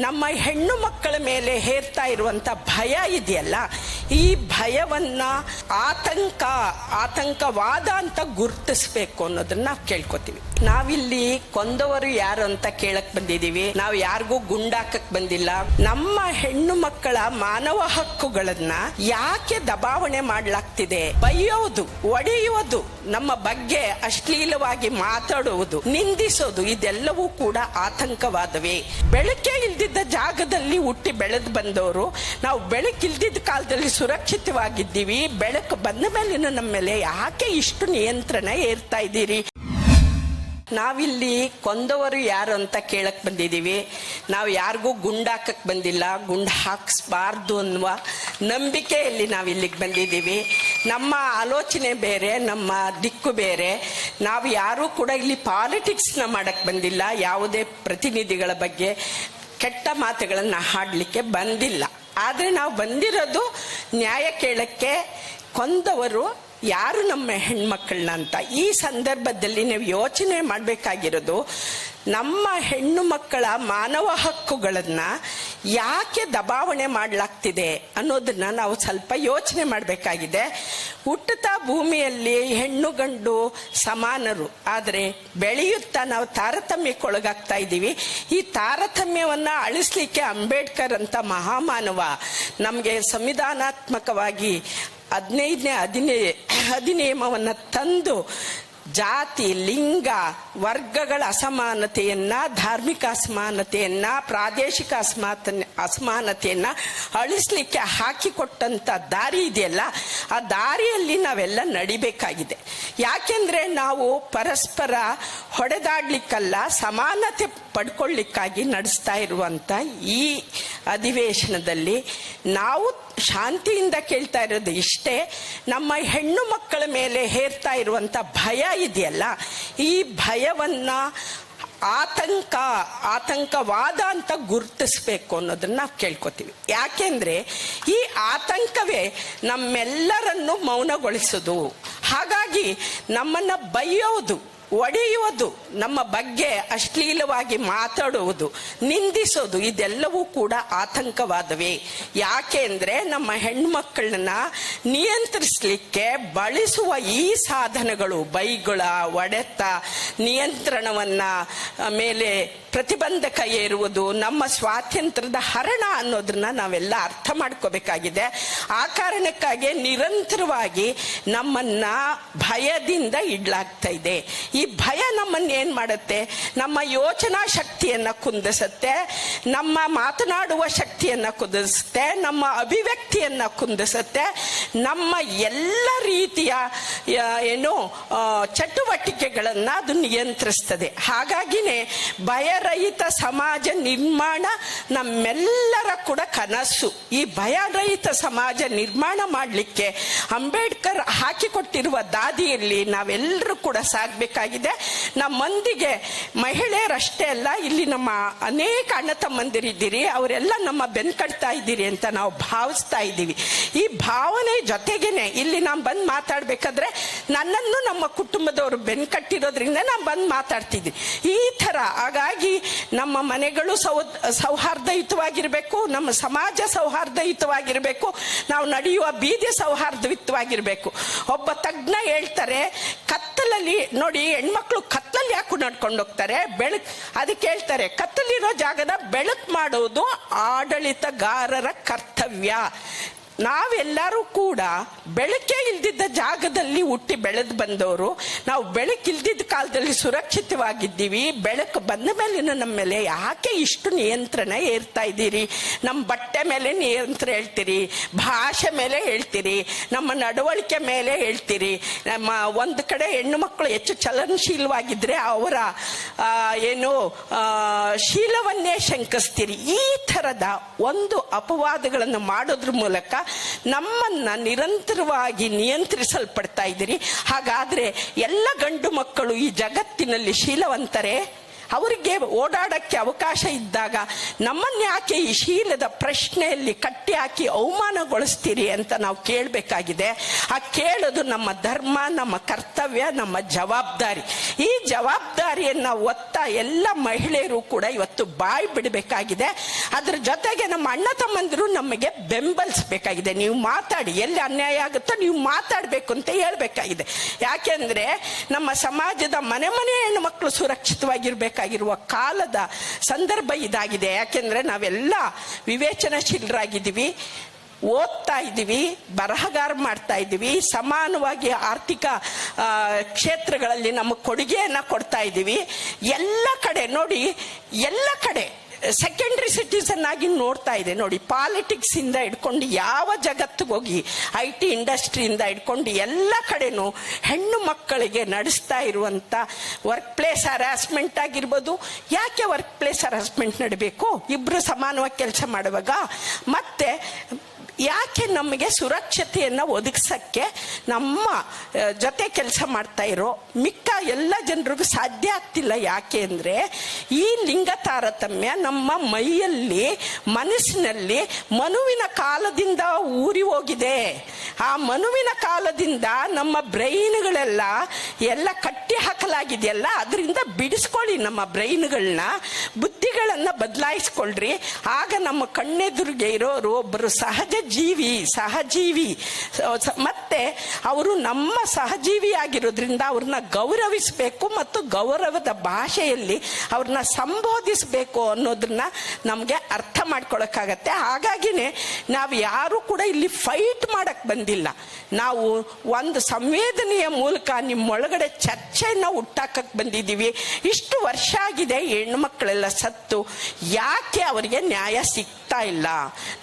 ನಮ್ಮ ಹೆಣ್ಣು ಮಕ್ಕಳ ಮೇಲೆ ಹೇರ್ತಾ ಇರುವಂತ ಭಯ ಇದೆಯಲ್ಲ ಈ ಭಯವನ್ನ ಆತಂಕ, ಆತಂಕವಾದ ಅಂತ ಗುರುತಿಸ್ಬೇಕು ಅನ್ನೋದನ್ನ ನಾವು ಕೇಳ್ಕೊತೀವಿ. ನಾವಿಲ್ಲಿ ಕೊಂದವರು ಯಾರು ಅಂತ ಕೇಳಕ್ ಬಂದಿದೀವಿ ನಾವು ಯಾರಿಗೂ ಗುಂಡಾಕಕ್ ಬಂದಿಲ್ಲ. ನಮ್ಮ ಹೆಣ್ಣು ಮಕ್ಕಳ ಮಾನವ ಹಕ್ಕುಗಳನ್ನ ಯಾಕೆ ದಬಾವಣೆ ಮಾಡ್ಲಾಗ್ತಿದೆ? ಬೈಯೋದು ಒಡೆಯುವುದು ನಮ್ಮ ಬಗ್ಗೆ ಅಶ್ಲೀಲವಾಗಿ ಮಾತಾಡುವುದು ನಿಂದಿಸೋದು, ಇದೆಲ್ಲವೂ ಕೂಡ ಆತಂಕವಾದವೇ. ಬೆಳಕೆ ಇಲ್ದಿದ್ದ ಜಾಗದಲ್ಲಿ ಹುಟ್ಟಿ ಬೆಳೆದು ಬಂದವರು ನಾವು ಬೆಳಕಿಲ್ದಿದ್ದ ಕಾಲದಲ್ಲಿ ಸುರಕ್ಷಿತವಾಗಿದ್ದೀವಿ, ಬೆಳಕು ಬಂದ ಮೇಲಿನ ನಮ್ಮ ಮೇಲೆ ಯಾಕೆ ಇಷ್ಟು ನಿಯಂತ್ರಣ ಏರ್ತಾ ಇದ್ದೀರಿ? ನಾವಿಲ್ಲಿ ಕೊಂದವರು ಯಾರು ಅಂತ ಕೇಳಕ್ ಬಂದಿದೀವಿ ನಾವು ಯಾರಿಗೂ ಗುಂಡಾಕಕ್ ಬಂದಿಲ್ಲ, ಗುಂಡು ಹಾಕಿಸ್ಬಾರ್ದು ಅನ್ನುವ ನಂಬಿಕೆಯಲ್ಲಿ ನಾವು ಇಲ್ಲಿಗೆ ಬಂದಿದ್ದೀವಿ. ನಮ್ಮ ಆಲೋಚನೆ ಬೇರೆ, ನಮ್ಮ ದಿಕ್ಕು ಬೇರೆ. ನಾವು ಯಾರೂ ಕೂಡ ಇಲ್ಲಿ ಪಾಲಿಟಿಕ್ಸ್ನ ಮಾಡಕ್ ಬಂದಿಲ್ಲ, ಯಾವುದೇ ಪ್ರತಿನಿಧಿಗಳ ಬಗ್ಗೆ ಕೆಟ್ಟ ಮಾತುಗಳನ್ನು ಹಾಡಲಿಕ್ಕೆ ಬಂದಿಲ್ಲ. ಆದರೆ ನಾವು ಬಂದಿರೋದು ನ್ಯಾಯ ಕೇಳಕ್ಕೆ ಕೊಂದವರು ಯಾರು ನಮ್ಮ ಹೆಣ್ಮಕ್ಕಳನ್ನ ಅಂತ? ಈ ಸಂದರ್ಭದಲ್ಲಿ ನೀವು ಯೋಚನೆ ಮಾಡಬೇಕಾಗಿರೋದು, ನಮ್ಮ ಹೆಣ್ಣು ಮಕ್ಕಳ ಮಾನವ ಹಕ್ಕುಗಳನ್ನ ಯಾಕೆ ದಬಾವಣೆ ಮಾಡಲಾಗ್ತಿದೆ ಅನ್ನೋದನ್ನ ನಾವು ಸ್ವಲ್ಪ ಯೋಚನೆ ಮಾಡಬೇಕಾಗಿದೆ. ಹುಟ್ಟುತ್ತಾ ಭೂಮಿಯಲ್ಲಿ ಹೆಣ್ಣು ಗಂಡು ಸಮಾನರು, ಆದರೆ ಬೆಳೆಯುತ್ತಾ ನಾವು ತಾರತಮ್ಯಕ್ಕೊಳಗಾಗ್ತಾ ಇದ್ದೀವಿ. ಈ ತಾರತಮ್ಯವನ್ನ ಅಳಿಸ್ಲಿಕ್ಕೆ ಅಂಬೇಡ್ಕರ್ ಅಂತ ಮಹಾಮಾನವ ನಮಗೆ ಸಂವಿಧಾನಾತ್ಮಕವಾಗಿ ಹದಿನೈದನೇ ಅಧಿನೇ ಅಧಿನಿಯಮವನ್ನು ತಂದು ಜಾತಿ ಲಿಂಗ ವರ್ಗಗಳ ಅಸಮಾನತೆಯನ್ನ, ಧಾರ್ಮಿಕ ಅಸಮಾನತೆಯನ್ನ, ಪ್ರಾದೇಶಿಕ ಅಸಮಾತ ಅಸಮಾನತೆಯನ್ನ ಅಳಿಸ್ಲಿಕ್ಕೆ ಹಾಕಿಕೊಟ್ಟಂತ ದಾರಿ ಇದೆಯಲ್ಲ, ಆ ದಾರಿಯಲ್ಲಿ ನಾವೆಲ್ಲ ನಡಿಬೇಕಾಗಿದೆ. ಯಾಕೆಂದ್ರೆ ನಾವು ಪರಸ್ಪರ ಹೊಡೆದಾಡ್ಲಿಕ್ಕಲ್ಲ, ಸಮಾನತೆ ಪಡ್ಕೊಳ್ಳಿಕ್ಕಾಗಿ ನಡೆಸ್ತಾ ಇರುವಂತ ಈ ಅಧಿವೇಶನದಲ್ಲಿ ನಾವು ಶಾಂತಿಯಿಂದ ಕೇಳ್ತಾ ಇರೋದು ಇಷ್ಟೇ, ನಮ್ಮ ಹೆಣ್ಣು ಮಕ್ಕಳ ಮೇಲೆ ಹೇರ್ತಾ ಇರುವಂತ ಭಯ ಇದೆಯಲ್ಲ, ಈ ಭಯವನ್ನ ಆತಂಕ, ಆತಂಕವಾದ ಅಂತ ಗುರುತಿಸ್ಬೇಕು ಅನ್ನೋದನ್ನ ನಾವು ಕೇಳ್ಕೊತೀವಿ. ಯಾಕೆಂದ್ರೆ ಈ ಆತಂಕವೇ ನಮ್ಮೆಲ್ಲರನ್ನು ಮೌನಗೊಳಿಸೋದು. ಹಾಗಾಗಿ ನಮ್ಮನ್ನ ಬೈಯೋದು ಒಡೆಯುವುದು, ನಮ್ಮ ಬಗ್ಗೆ ಅಶ್ಲೀಲವಾಗಿ ಮಾತಾಡುವುದು, ನಿಂದಿಸೋದು, ಇದೆಲ್ಲವೂ ಕೂಡ ಆತಂಕವಾದವೇ. ಯಾಕೆ ಅಂದರೆ ನಮ್ಮ ಹೆಣ್ಮಕ್ಕಳನ್ನ ನಿಯಂತ್ರಿಸಲಿಕ್ಕೆ ಬಳಸುವ ಈ ಸಾಧನಗಳು, ಬೈಗುಳ, ಒಡೆತ, ನಿಯಂತ್ರಣವನ್ನ ಮೇಲೆ ಪ್ರತಿಬಂಧಕ ಏರುವುದು, ನಮ್ಮ ಸ್ವಾತಂತ್ರ್ಯದ ಹರಣ ಅನ್ನೋದನ್ನ ನಾವೆಲ್ಲ ಅರ್ಥ ಮಾಡ್ಕೋಬೇಕಾಗಿದೆ. ಆ ಕಾರಣಕ್ಕಾಗಿ ನಿರಂತರವಾಗಿ ನಮ್ಮನ್ನ ಭಯದಿಂದ ಇಡ್ಲಾಗ್ತಾ ಇದೆ. ಈ ಭಯ ನಮ್ಮನ್ನು ಏನು ಮಾಡುತ್ತೆ? ನಮ್ಮ ಯೋಚನಾ ಶಕ್ತಿಯನ್ನು ಕುಂದಿಸುತ್ತೆ, ನಮ್ಮ ಮಾತನಾಡುವ ಶಕ್ತಿಯನ್ನು ಕುಂದಿಸುತ್ತೆ, ನಮ್ಮ ಅಭಿವ್ಯಕ್ತಿಯನ್ನು ಕುಂದಿಸುತ್ತೆ, ನಮ್ಮ ಎಲ್ಲ ರೀತಿಯ ಏನು ಚಟುವಟಿಕೆಗಳನ್ನು ಅದು ನಿಯಂತ್ರಿಸ್ತದೆ. ಹಾಗಾಗಿನೇ ಭಯರಹಿತ ಸಮಾಜ ನಿರ್ಮಾಣ ನಮ್ಮೆಲ್ಲರ ಕೂಡ ಕನಸು. ಈ ಭಯರಹಿತ ಸಮಾಜ ನಿರ್ಮಾಣ ಮಾಡಲಿಕ್ಕೆ ಅಂಬೇಡ್ಕರ್ ಹಾಕಿಕೊಟ್ಟಿರುವ ದಾದಿಯಲ್ಲಿ ನಾವೆಲ್ಲರೂ ಕೂಡ ಸಾಗಬೇಕಾಗಿದೆ ನಮ್ಮೊಂದಿಗೆ ಮಹಿಳೆಯರಷ್ಟೇ ಅಲ್ಲ, ಇಲ್ಲಿ ನಮ್ಮ ಅನೇಕ ಅಣ್ಣ ತಮ್ಮಂದಿರಿದ್ದೀರಿ ಅವರೆಲ್ಲ ನಮ್ಮ ಬೆನ್ಕಟ್ತಾ ಇದ್ದೀರಿ ಅಂತ ನಾವು ಭಾವಿಸ್ತಾ ಇದ್ದೀವಿ. ಈ ಭಾವನೆ ಜೊತೆಗೇನೆ ಇಲ್ಲಿ ನಾನು ಬಂದು ಮಾತಾಡ್ಬೇಕಾದ್ರೆ, ನನ್ನನ್ನು ನಮ್ಮ ಕುಟುಂಬದವರು ಬೆನ್ ಕಟ್ಟಿರೋದ್ರಿಂದ ನಾನು ಬಂದು ಮಾತಾಡ್ತಿದ್ವಿ ಈ ತರ ಹಾಗಾಗಿ ನಮ್ಮ ಮನೆಗಳು ಸೌ, ಸೌಹಾರ್ದಯುತವಾಗಿರ್ಬೇಕು, ನಮ್ಮ ಸಮಾಜ ಸೌಹಾರ್ದಯುತವಾಗಿರಬೇಕು, ನಾವು ನಡೆಯುವ ಬೀದಿ ಸೌಹಾರ್ದಯುತವಾಗಿರಬೇಕು. ಒಬ್ಬ ತಜ್ಞ ಹೇಳ್ತಾರೆ, ಕತ್ತಲಲ್ಲಿ ನೋಡಿ ಹೆಣ್ಮಕ್ಳು ಕತ್ತಲಲ್ಲಿ ಯಾಕೆ ನಡ್ಕೊಂಡು ಹೋಗ್ತಾರೆ? ಬೆಳಕ್ ಅದಕ್ಕೆ ಹೇಳ್ತಾರೆ ಕತ್ತಲಿರೋ ಜಾಗದ ಬೆಳಕು ಮಾಡೋದು ಆಡಳಿತಗಾರರ ಕರ್ತವ್ಯ. ನಾವೆಲ್ಲರೂ ಕೂಡ ಬೆಳಕೆ ಇಲ್ದಿದ್ದ ಜಾಗದಲ್ಲಿ ಹುಟ್ಟಿ ಬೆಳೆದು ಬಂದವರು. ನಾವು ಬೆಳಕಿಲ್ದಿದ್ದ ಕಾಲದಲ್ಲಿ ಸುರಕ್ಷಿತವಾಗಿದ್ದೀವಿ. ಬೆಳಕು ಬಂದ ಮೇಲಿನ ನಮ್ಮ ಮೇಲೆ ಯಾಕೆ ಇಷ್ಟು ನಿಯಂತ್ರಣ ಏರ್ತಾ ಇದ್ದೀರಿ? ನಮ್ಮ ಬಟ್ಟೆ ಮೇಲೆ ನಿಯಂತ್ರಣ ಹೇಳ್ತೀರಿ? ಭಾಷೆ ಮೇಲೆ ಹೇಳ್ತೀರಿ? ನಮ್ಮ ನಡವಳಿಕೆ ಮೇಲೆ ಹೇಳ್ತೀರಿ? ನಮ್ಮ ಒಂದು ಕಡೆ ಹೆಣ್ಣು ಮಕ್ಕಳು ಹೆಚ್ಚು ಚಲನಶೀಲವಾಗಿದ್ದರೆ ಅವರ ಏನು ಶೀಲವನ್ನೇ ಶಂಕಿಸ್ತೀರಿ. ಈ ಥರದ ಒಂದು ಅಪವಾದಗಳನ್ನು ಮಾಡೋದ್ರ ಮೂಲಕ ನಮ್ಮನ್ನ ನಿರಂತರವಾಗಿ ನಿಯಂತ್ರಿಸಲ್ಪಡ್ತಾ ಇದ್ದೀರಿ. ಹಾಗಾದ್ರೆ ಎಲ್ಲ ಗಂಡು ಮಕ್ಕಳು ಈ ಜಗತ್ತಿನಲ್ಲಿ ಶೀಲವಂತರೇ? ಅವರಿಗೆ ಓಡಾಡಕ್ಕೆ ಅವಕಾಶ ಇದ್ದಾಗ ನಮ್ಮನ್ಯಾಕೆ ಈ ಶೀಲದ ಪ್ರಶ್ನೆಯಲ್ಲಿ ಕಟ್ಟಿ ಹಾಕಿ ಅವಮಾನಗೊಳಿಸ್ತೀರಿ ಅಂತ ನಾವು ಕೇಳಬೇಕಾಗಿದೆ. ಆ ಕೇಳೋದು ನಮ್ಮ ಧರ್ಮ, ನಮ್ಮ ಕರ್ತವ್ಯ, ನಮ್ಮ ಜವಾಬ್ದಾರಿ. ಈ ಜವಾಬ್ದಾರಿಯನ್ನು ಒತ್ತ ಎಲ್ಲ ಮಹಿಳೆಯರು ಕೂಡ ಇವತ್ತು ಬಾಯಿ ಬಿಡಬೇಕಾಗಿದೆ. ಅದ್ರ ಜೊತೆಗೆ ನಮ್ಮ ಅಣ್ಣ ತಮ್ಮಂದಿರು ನಮಗೆ ಬೆಂಬಲಿಸಬೇಕಾಗಿದೆ. ನೀವು ಮಾತಾಡಿ, ಎಲ್ಲಿ ಅನ್ಯಾಯ ಆಗುತ್ತೋ ನೀವು ಮಾತಾಡಬೇಕು ಅಂತ ಹೇಳಬೇಕಾಗಿದೆ. ಯಾಕೆಂದ್ರೆ ನಮ್ಮ ಸಮಾಜದ ಮನೆ ಮನೆ ಹೆಣ್ಣು ಮಕ್ಕಳು ಸುರಕ್ಷಿತವಾಗಿರ್ಬೇಕಾಗಿರುವ ಕಾಲದ ಸಂದರ್ಭ ಇದಾಗಿದೆ. ಯಾಕೆಂದ್ರೆ ನಾವೆಲ್ಲ ವಿವೇಚನಾಶೀಲರಾಗಿದ್ದೀವಿ, ಓದ್ತಾ ಇದ್ದೀವಿ, ಬರಹಗಾರ ಮಾಡ್ತಾ ಇದ್ದೀವಿ, ಸಮಾನವಾಗಿ ಆರ್ಥಿಕ ಕ್ಷೇತ್ರಗಳಲ್ಲಿ ನಮ್ಮ ಕೊಡುಗೆಯನ್ನು ಕೊಡ್ತಾ ಇದ್ದೀವಿ. ಎಲ್ಲ ಕಡೆ ನೋಡಿ, ಎಲ್ಲ ಕಡೆ ಸೆಕೆಂಡ್ರಿ ಸಿಟಿಸನ್ ಆಗಿ ನೋಡ್ತಾ ಇದೆ. ನೋಡಿ ಪಾಲಿಟಿಕ್ಸ್ ಇಂದ ಹಿಡ್ಕೊಂಡು ಯಾವ ಜಗತ್ತಿಗೆ ಹೋಗಿ ಐ ಟಿ ಇಂಡಸ್ಟ್ರಿಯಿಂದ ಹಿಡ್ಕೊಂಡು ಎಲ್ಲ ಕಡೆನೂ ಹೆಣ್ಣು ಮಕ್ಕಳಿಗೆ ನಡೆಸ್ತಾ ಇರುವಂತ ವರ್ಕ್ ಪ್ಲೇಸ್ ಹರಾಸ್ಮೆಂಟ್ ಆಗಿರ್ಬೋದು, ಯಾಕೆ ವರ್ಕ್ ಪ್ಲೇಸ್ ಹರಾಸ್ಮೆಂಟ್ ನಡಬೇಕು? ಇಬ್ರು ಸಮಾನವಾಗಿ ಕೆಲಸ ಮಾಡುವಾಗ, ಮತ್ತೆ ಯಾಕೆ ನಮಗೆ ಸುರಕ್ಷತೆಯನ್ನು ಒದಗಿಸಕ್ಕೆ ನಮ್ಮ ಜೊತೆ ಕೆಲಸ ಮಾಡ್ತಾ ಇರೋ ಮಿಕ್ಕ ಎಲ್ಲ ಜನರಿಗೂ ಸಾಧ್ಯ ಆಗ್ತಿಲ್ಲ ಯಾಕೆ ಅಂದರೆ ಈ ಲಿಂಗ ತಾರತಮ್ಯ ನಮ್ಮ ಮೈಯಲ್ಲಿ, ಮನಸ್ಸಿನಲ್ಲಿ ಮನುವಿನ ಕಾಲದಿಂದ ಊರಿ ಹೋಗಿದೆ. ಆ ಮನುವಿನ ಕಾಲದಿಂದ ನಮ್ಮ ಬ್ರೈನ್ಗಳೆಲ್ಲ ಎಲ್ಲ ಕಟ್ಟಿ ಹಾಕಲಾಗಿದೆಯಲ್ಲ, ಅದರಿಂದ ಬಿಡಿಸ್ಕೊಳ್ಳಿ ನಮ್ಮ ಬ್ರೈನ್ಗಳನ್ನ ಬುದ್ಧಿಗಳನ್ನು ಬದಲಾಯಿಸ್ಕೊಳ್ರಿ. ಆಗ ನಮ್ಮ ಕಣ್ಣೆದುರಿಗೆ ಇರೋರು ಒಬ್ಬರು ಸಹಜ ಜೀವಿ ಸಹಜೀವಿ. ಮತ್ತೆ ಅವರು ನಮ್ಮ ಸಹಜೀವಿ ಆಗಿರೋದ್ರಿಂದ ಅವ್ರನ್ನ ಗೌರವಿಸಬೇಕು ಮತ್ತು ಗೌರವದ ಭಾಷೆಯಲ್ಲಿ ಅವ್ರನ್ನ ಸಂಬೋಧಿಸಬೇಕು ಅನ್ನೋದನ್ನ ನಮಗೆ ಅರ್ಥ ಮಾಡ್ಕೊಳಕ್ಕಾಗತ್ತೆ. ಹಾಗಾಗಿನೇ ನಾವು ಯಾರು ಕೂಡ ಇಲ್ಲಿ ಫೈಟ್ ಮಾಡಕ್ ಬಂದಿಲ್ಲ. ನಾವು ಒಂದು ಸಂವೇದನೆಯ ಮೂಲಕ ನಿಮ್ಮೊಳಗಡೆ ಚರ್ಚೆಯನ್ನು ಹುಟ್ಟಾಕಕ್ ಬಂದಿದ್ದೀವಿ. ಇಷ್ಟು ವರ್ಷ ಆಗಿದೆ ಹೆಣ್ಣು ಮಕ್ಕಳೆಲ್ಲ ಸತ್ತು. ಯಾಕೆ ಅವರಿಗೆ ನ್ಯಾಯ ಸಿಗ್ತಾ ಇಲ್ಲ.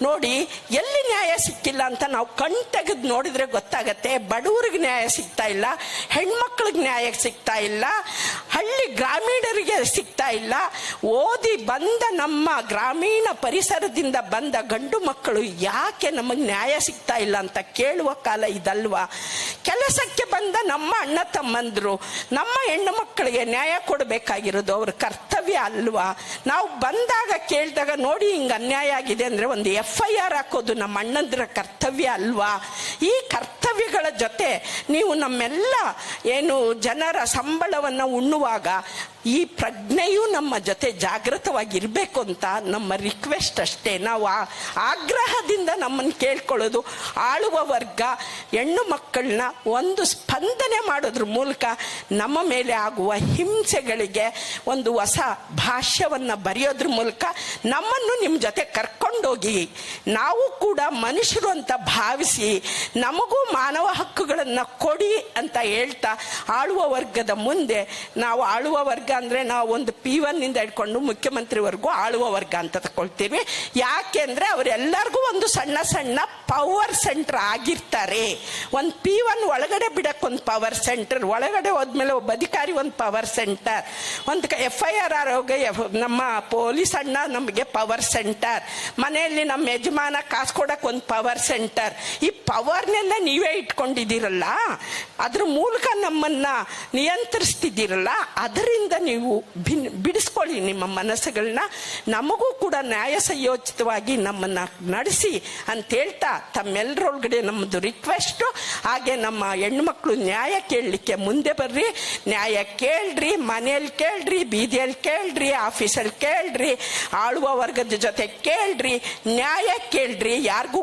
ನೋಡಿ ಎಲ್ಲಿ ನ್ಯಾಯ ಸಿಕ್ಕಿಲ್ಲ ಅಂತ ನಾವು ಕಣ್ ತೆಗೆದು ನೋಡಿದ್ರೆ ಗೊತ್ತಾಗತ್ತೆ. ಬಡವರಿಗೆ ನ್ಯಾಯ ಸಿಗ್ತಾ ಇಲ್ಲ, ಹೆಣ್ಮಕ್ಳಿಗೆ ನ್ಯಾಯ ಸಿಗ್ತಾ ಇಲ್ಲ, ಹಳ್ಳಿ ಗ್ರಾಮೀಣರಿಗೆ ಸಿಗ್ತಾ ಇಲ್ಲ. ಓದಿ ಬಂದ ನಮ್ಮ ಗ್ರಾಮೀಣ ಪರಿಸರದಿಂದ ಬಂದ ಗಂಡು ಮಕ್ಕಳು ಯಾಕೆ ನಮಗೆ ನ್ಯಾಯ ಸಿಗ್ತಾ ಇಲ್ಲ ಅಂತ ಕೇಳುವ ಕಾಲ ಇದಲ್ವಾ? ಕೆಲಸಕ್ಕೆ ಬಂದ ನಮ್ಮ ಅಣ್ಣ ತಮ್ಮಂದ್ರು, ನಮ್ಮ ಹೆಣ್ಣು ಮಕ್ಕಳಿಗೆ ನ್ಯಾಯ ಕೊಡಬೇಕಾಗಿರೋದು ಅವ್ರ ಕರ್ತವ್ಯ ಅಲ್ವಾ? ನಾವು ಬಂದಾಗ ಕೇಳಿದಾಗ ನೋಡಿ ಹಿಂಗೆ ಅನ್ಯಾಯ ಆಗಿದೆ ಅಂದ್ರೆ ಒಂದು ಎಫ್ ಐ ಆರ್ ಹಾಕೋದು ನಮ್ಮ ಅಣ್ಣಂದ್ರ ಕರ್ತವ್ಯ ಅಲ್ವಾ? ಈ ಕರ್ತವ್ಯಗಳ ಜೊತೆ ನೀವು ನಮ್ಮೆಲ್ಲ ಏನು ಜನರ ಸಂಬಳವನ್ನು ಉಣ್ಣುವಾಗ ಈ ಪ್ರಜ್ಞೆಯೂ ನಮ್ಮ ಜೊತೆ ಜಾಗೃತವಾಗಿರಬೇಕು ಅಂತ ನಮ್ಮ ರಿಕ್ವೆಸ್ಟ್ ಅಷ್ಟೇ. ನಾವು ಆಗ್ರಹದಿಂದ ನಮ್ಮನ್ನು ಕೇಳ್ಕೊಳ್ಳೋದು, ಆಳುವ ವರ್ಗ, ಹೆಣ್ಣು ಮಕ್ಕಳನ್ನ ಒಂದು ಸ್ಪಂದನೆ ಮಾಡೋದ್ರ ಮೂಲಕ ನಮ್ಮ ಮೇಲೆ ಆಗುವ ಹಿಂಸೆಗಳಿಗೆ ಒಂದು ಹೊಸ ಭಾಷ್ಯವನ್ನು ಬರೆಯೋದ್ರ ಮೂಲಕ ನಮ್ಮನ್ನು ನಿಮ್ಮ ಜೊತೆ ಕರ್ಕೊಂಡೋಗಿ, ನಾವು ಕೂಡ ಮನುಷ್ಯರು ಅಂತ ಭಾವಿಸಿ ನಮಗೂ ಮಾನವ ಹಕ್ಕುಗಳನ್ನು ಕೊಡಿ ಅಂತ ಹೇಳ್ತಾ ಆಳುವ ವರ್ಗದ ಮುಂದೆ ನಾವು ಆಳುವ ವರ್ಗ ಅಂದ್ರೆ ನಾವು ಒಂದು ಪಿ ಒನ್ನಿಂದ ಹಿಡ್ಕೊಂಡು ಮುಖ್ಯಮಂತ್ರಿವರೆಗೂ ಆಳುವ ವರ್ಗ ಅಂತ ತಗೊಳ್ತೀವಿ. ಯಾಕೆಂದ್ರೆ ಅವರೆಲ್ಲರಿಗೂ ಒಂದು ಸಣ್ಣ ಸಣ್ಣ ಪವರ್ ಸೆಂಟರ್ ಆಗಿರ್ತಾರೆ. ಒಂದು ಪಿ ಒನ್ ಒಳಗಡೆ ಬಿಡೋಕ್ಕೊಂದು ಪವರ್ ಸೆಂಟರ್ ಒಳಗಡೆ ಹೋದ್ಮೇಲೆ ಒಬ್ಬ ಅಧಿಕಾರಿ ಒಂದು ಪವರ್ ಸೆಂಟರ್ ಒಂದು ಎಫ್ ಐ ಆರ್ ಆರೋಗ್ಯ ನಮ್ಮ ಪೊಲೀಸ್ ಅಣ್ಣ ನಮಗೆ ಪವರ್ ಸೆಂಟರ್ ಮನೆಯಲ್ಲಿ ನಮ್ಮ ಯಜಮಾನ ಕಾಸು ಕೊಡಕ್ಕೆ ಒಂದು ಪವರ್ ಸೆಂಟರ್ ಈ ಪವರ್ನೆಲ್ಲ ನೀವೇ ಇಟ್ಕೊಂಡಿದ್ದೀರಲ್ಲ? ಅದ್ರ ಮೂಲಕ ನಮ್ಮನ್ನ ನಿಯಂತ್ರಿಸ್ತಿದ್ದೀರಲ್ಲ? ಅದರಿಂದ ನೀವು ಭಿನ್, ಬಿಡಿಸ್ಕೊಳ್ಳಿ ನಿಮ್ಮ ಮನಸ್ಸುಗಳನ್ನ ನಮಗೂ ಕೂಡ ನ್ಯಾಯ ಸಂಯೋಚಿತವಾಗಿ ನಮ್ಮನ್ನ ನಡೆಸಿ ಅಂತ ಹೇಳ್ತಾ ತಮ್ಮೆಲ್ಲರೊಳಗಡೆ ನಮ್ಮದು ರಿಕ್ವೆಸ್ಟು ಹಾಗೆ ನಮ್ಮ ಹೆಣ್ಮಕ್ಳು ನ್ಯಾಯ ಕೇಳಲಿಕ್ಕೆ ಮುಂದೆ ಬರ್ರಿ. ನ್ಯಾಯ ಕೇಳ್ರಿ ಮನೆಯಲ್ಲಿ ಕೇಳ್ರಿ ಬೀದಿಯಲ್ಲಿ ಕೇಳ್ರಿ ಆಫೀಸಲ್ಲಿ ಕೇಳ್ರಿ, ಆಳುವ ವರ್ಗದ ಜೊತೆ ಕೇಳ್ರಿ, ನ್ಯಾಯ ಕೇಳ್ರಿ, ಯಾರಿಗೂ